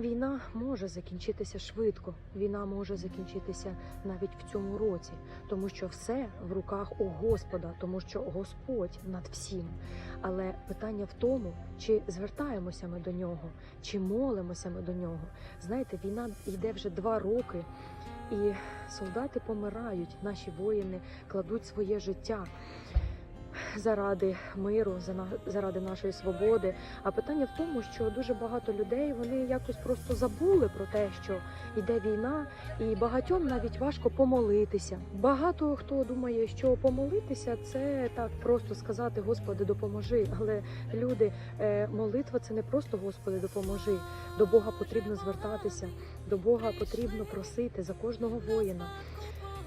Війна може закінчитися швидко. Війна може закінчитися навіть в цьому році, тому що все в руках у Господа, тому що Господь над всім. Але питання в тому, чи звертаємося ми до нього, чи молимося ми до нього. Знаєте, війна йде вже два роки, і солдати помирають. Наші воїни кладуть своє життя. Заради миру, заради нашої свободи. А питання в тому, що дуже багато людей вони якось просто забули про те, що йде війна, і багатьом навіть важко помолитися. Багато хто думає, що помолитися це так просто сказати Господи, допоможи. Але люди, е, молитва це не просто Господи, допоможи. До Бога потрібно звертатися, до Бога потрібно просити за кожного воїна.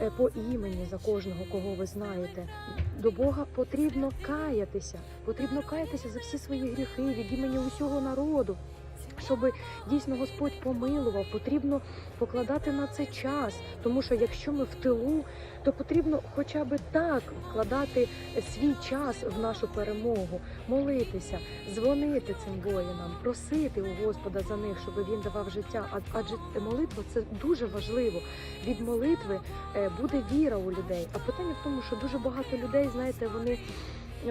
Е, По імені за кожного, кого ви знаєте, до Бога потрібно каятися, потрібно каятися за всі свої гріхи від імені усього народу. Щоб дійсно Господь помилував, потрібно покладати на це час. Тому що якщо ми в тилу, то потрібно хоча б так вкладати свій час в нашу перемогу, молитися, дзвонити цим воїнам, просити у Господа за них, щоб він давав життя. Адже молитва це дуже важливо. Від молитви е, буде віра у людей. А питання в тому, що дуже багато людей, знаєте, вони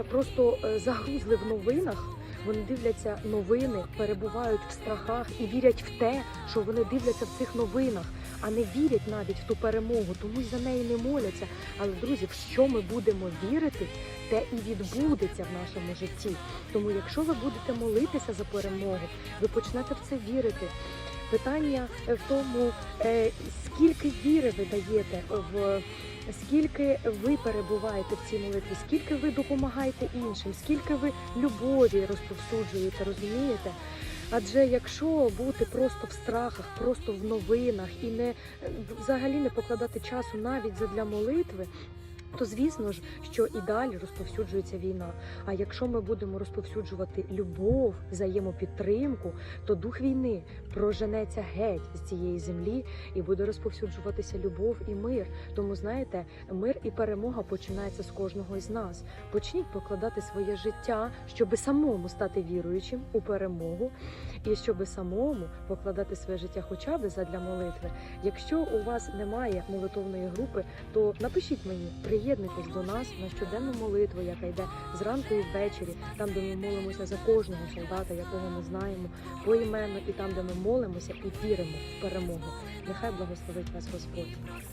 просто е, загрузли в новинах. Вони дивляться новини, перебувають в страхах і вірять в те, що вони дивляться в цих новинах, а не вірять навіть в ту перемогу, тому за неї не моляться. Але друзі, в що ми будемо вірити, те і відбудеться в нашому житті. Тому, якщо ви будете молитися за перемогу, ви почнете в це вірити. Питання в тому, е, скільки віри ви даєте в скільки ви перебуваєте в цій молитві, скільки ви допомагаєте іншим, скільки ви любові розповсюджуєте, розумієте? Адже якщо бути просто в страхах, просто в новинах і не взагалі не покладати часу навіть задля молитви. То звісно ж, що і далі розповсюджується війна. А якщо ми будемо розповсюджувати любов, взаємопідтримку, то дух війни проженеться геть з цієї землі і буде розповсюджуватися любов і мир. Тому знаєте, мир і перемога починається з кожного із нас. Почніть покладати своє життя, щоби самому стати віруючим у перемогу, і щоби самому покладати своє життя, хоча б задля молитви. Якщо у вас немає молитовної групи, то напишіть мені, приєднуйтесь до нас на щоденну молитву, яка йде зранку і ввечері, там, де ми молимося за кожного солдата, якого ми знаємо поіменно, і там, де ми молимося і віримо в перемогу. Нехай благословить вас Господь.